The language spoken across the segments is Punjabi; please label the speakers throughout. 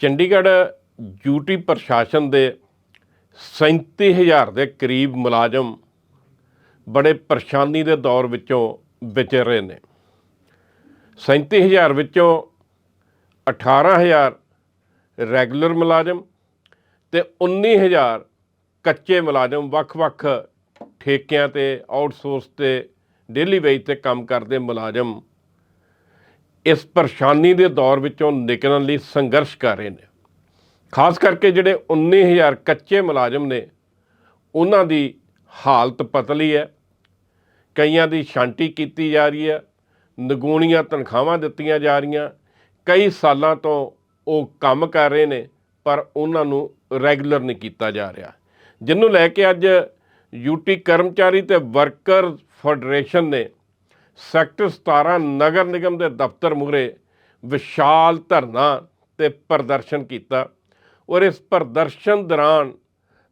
Speaker 1: ਚੰਡੀਗੜ੍ਹ ਯੂਟੀ ਪ੍ਰਸ਼ਾਸਨ ਦੇ 37000 ਦੇ ਕਰੀਬ ਮੁਲਾਜ਼ਮ ਬੜੇ ਪਰੇਸ਼ਾਨੀ ਦੇ ਦੌਰ ਵਿੱਚੋਂ ਵਿਚਰ ਰਹੇ ਨੇ। 37000 ਵਿੱਚੋਂ 18000 ਰੈਗੂਲਰ ਮੁਲਾਜ਼ਮ ਤੇ 19000 ਕੱਚੇ ਮੁਲਾਜ਼ਮ ਵੱਖ-ਵੱਖ ਠੇਕਿਆਂ ਤੇ ਆਊਟਸੋਰਸ ਤੇ ਡੇਲੀ ਵੇਜ ਤੇ ਕੰਮ ਕਰਦੇ ਮੁਲਾਜ਼ਮ ਇਸ ਪਰੇਸ਼ਾਨੀ ਦੇ ਦੌਰ ਵਿੱਚੋਂ ਨਿਕਲਣ ਲਈ ਸੰਘਰਸ਼ ਕਰ ਰਹੇ ਨੇ। ਖਾਸ ਕਰਕੇ ਜਿਹੜੇ 19000 ਕੱਚੇ ਮੁਲਾਜ਼ਮ ਨੇ, ਉਹਨਾਂ ਦੀ ਹਾਲਤ ਪਤਲੀ ਹੈ, ਕਈਆਂ ਦੀ ਸ਼ਾਂਤੀ ਕੀਤੀ ਜਾ ਰਹੀ ਹੈ, ਨਗੂਣੀਆਂ ਤਨਖਾਹਾਂ ਦਿੱਤੀਆਂ ਜਾ ਰਹੀਆਂ, ਕਈ ਸਾਲਾਂ ਤੋਂ ਉਹ ਕੰਮ ਕਰ ਰਹੇ ਨੇ, ਪਰ ਉਹਨਾਂ ਨੂੰ ਰੈਗੂਲਰ ਨਹੀਂ ਕੀਤਾ ਜਾ ਰਿਹਾ। ਜਿਹਨੂੰ ਲੈ ਕੇ ਅੱਜ ਯੂਟੀ ਕਰਮਚਾਰੀ ਤੇ ਵਰਕਰ ਫੈਡਰੇਸ਼ਨ ਨੇ ਸੈਕਟਰ 17 ਨਗਰ ਨਿਗਮ ਦੇ ਦਫ਼ਤਰ ਮੂਹਰੇ ਵਿਸ਼ਾਲ ਧਰਨਾ ਤੇ ਪ੍ਰਦਰਸ਼ਨ ਕੀਤਾ ਔਰ ਇਸ ਪ੍ਰਦਰਸ਼ਨ ਦੌਰਾਨ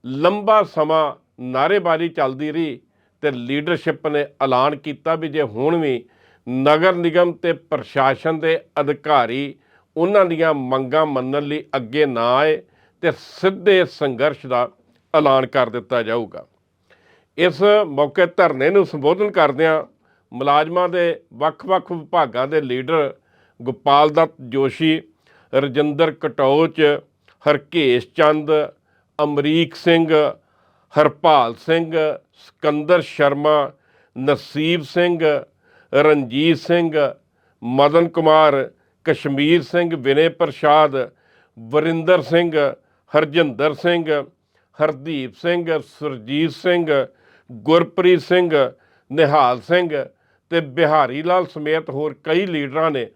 Speaker 1: ਲੰਬਾ ਸਮਾਂ ਨਾਅਰੇਬਾਜ਼ੀ ਚੱਲਦੀ ਰਹੀ ਤੇ ਲੀਡਰਸ਼ਿਪ ਨੇ ਐਲਾਨ ਕੀਤਾ ਵੀ ਜੇ ਹੁਣ ਵੀ ਨਗਰ ਨਿਗਮ ਤੇ ਪ੍ਰਸ਼ਾਸਨ ਦੇ ਅਧਿਕਾਰੀ ਉਹਨਾਂ ਦੀਆਂ ਮੰਗਾਂ ਮੰਨਣ ਲਈ ਅੱਗੇ ਨਾ ਆਏ ਤੇ ਸਿੱਧੇ ਸੰਘਰਸ਼ ਦਾ ਐਲਾਨ ਕਰ ਦਿੱਤਾ ਜਾਊਗਾ। ਇਸ ਮੌਕੇ ਧਰਨੇ ਨੂੰ ਸੰਬੋਧਨ ਕਰਦਿਆਂ ਮੁਲਾਜ਼ਮਾਂ ਦੇ ਵੱਖ-ਵੱਖ ਵਿਭਾਗਾਂ ਦੇ ਲੀਡਰ ਗੋਪਾਲ ਦੱਤ, ਜੋਸ਼ੀ, ਰਜਿੰਦਰ ਕਟੋਚ, ਹਰਕੇਸ਼ ਚੰਦ, ਅਮਰੀਕ ਸਿੰਘ, ਹਰਪਾਲ ਸਿੰਘ, ਸਕੰਦਰ ਸ਼ਰਮਾ ਨਸੀਬ ਸਿੰਘ, ਰਣਜੀਤ ਸਿੰਘ, ਮਦਨ ਕੁਮਾਰ, ਕਸ਼ਮੀਰ ਸਿੰਘ, ਵਿਨੇ ਪ੍ਰਸ਼ਾਦ, ਵਰਿੰਦਰ ਸਿੰਘ, ਹਰਜਿੰਦਰ ਸਿੰਘ, ਹਰਦੀਪ ਸਿੰਘ, ਸੁਰਜੀਤ ਸਿੰਘ, ਗੁਰਪ੍ਰੀਤ ਸਿੰਘ, ਨਿਹਾਲ ਸਿੰਘ ਤੇ ਬਿਹਾਰੀ ਲਾਲ ਸਮੇਤ ਹੋਰ ਕਈ ਲੀਡਰਾਂ ਨੇ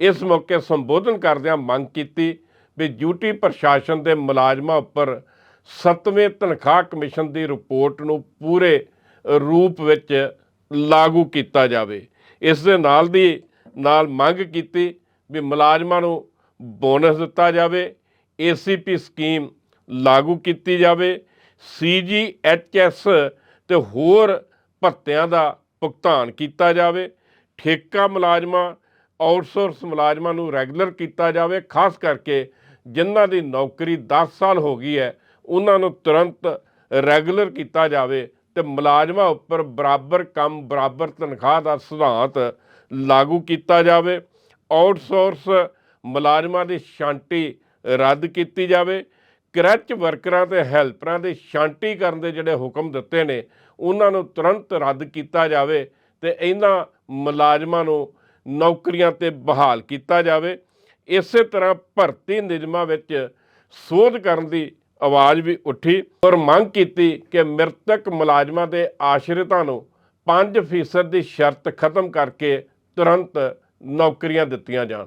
Speaker 1: ਇਸ ਮੌਕੇ ਸੰਬੋਧਨ ਕਰਦਿਆਂ ਮੰਗ ਕੀਤੀ ਵੀ ਡਿਊਟੀ ਪ੍ਰਸ਼ਾਸਨ ਦੇ ਮੁਲਾਜ਼ਮਾਂ ਉੱਪਰ ਸੱਤਵੇਂ ਤਨਖਾਹ ਕਮਿਸ਼ਨ ਦੀ ਰਿਪੋਰਟ ਨੂੰ ਪੂਰੇ ਰੂਪ ਵਿੱਚ ਲਾਗੂ ਕੀਤਾ ਜਾਵੇ। ਇਸ ਦੇ ਨਾਲ ਦੀ ਨਾਲ ਮੰਗ ਕੀਤੀ ਵੀ ਮੁਲਾਜ਼ਮਾਂ ਨੂੰ ਬੋਨਸ ਦਿੱਤਾ ਜਾਵੇ ਏਸੀਪੀ ਸਕੀਮ ਲਾਗੂ ਕੀਤੀ ਜਾਵੇ ਸੀਜੀਐਚਐਸ ਤੇ ਹੋਰ ਭੱਤਿਆਂ ਦਾ ਭੁਗਤਾਨ ਕੀਤਾ ਜਾਵੇ, ਠੇਕਾ ਮੁਲਾਜ਼ਮਾਂ, ਆਊਟਸੋਰਸ ਮੁਲਾਜ਼ਮਾਂ ਨੂੰ ਰੈਗੂਲਰ ਕੀਤਾ ਜਾਵੇ, ਖਾਸ ਕਰਕੇ ਜਿਨ੍ਹਾਂ ਦੀ ਨੌਕਰੀ 10 ਸਾਲ ਹੋ ਗਈ ਹੈ, ਉਹਨਾਂ ਨੂੰ ਤੁਰੰਤ ਰੈਗੂਲਰ ਕੀਤਾ ਜਾਵੇ ਤੇ ਮੁਲਾਜ਼ਮਾਂ ਉੱਪਰ ਬਰਾਬਰ ਕੰਮ, ਬਰਾਬਰ ਤਨਖਾਹ ਦਾ ਸਿਧਾਂਤ ਲਾਗੂ ਕੀਤਾ ਜਾਵੇ। ਆਊਟਸੋਰਸ ਮੁਲਾਜ਼ਮਾਂ ਦੀ ਛਾਂਟੀ ਰੱਦ ਕੀਤੀ ਜਾਵੇ। ਕਰੈਚ ਵਰਕਰਾਂ ਤੇ ਹੈਲਪਰਾਂ ਦੀ ਸ਼ਾਂਤੀ ਕਰਨ ਦੇ ਜਿਹੜੇ ਹੁਕਮ ਦਿੱਤੇ ਨੇ, ਉਹਨਾਂ ਨੂੰ ਤੁਰੰਤ ਰੱਦ ਕੀਤਾ ਜਾਵੇ ਤੇ ਇਹਨਾਂ ਮੁਲਾਜ਼ਮਾਂ ਨੂੰ ਨੌਕਰੀਆਂ ਤੇ ਬਹਾਲ ਕੀਤਾ ਜਾਵੇ। ਇਸੇ ਤਰ੍ਹਾਂ ਭਰਤੀ ਨਿਯਮਾਂ ਵਿੱਚ ਸੋਧ ਕਰਨ ਦੀ ਆਵਾਜ਼ ਵੀ ਉੱਠੀ ਔਰ ਮੰਗ ਕੀਤੀ ਕਿ ਮ੍ਰਿਤਕ ਮੁਲਾਜ਼ਮਾਂ ਦੇ ਆਸ਼ਰਿਤਾਂ ਨੂੰ 5% ਦੀ ਸ਼ਰਤ ਖਤਮ ਕਰਕੇ ਤੁਰੰਤ ਨੌਕਰੀਆਂ ਦਿੱਤੀਆਂ ਜਾਣ।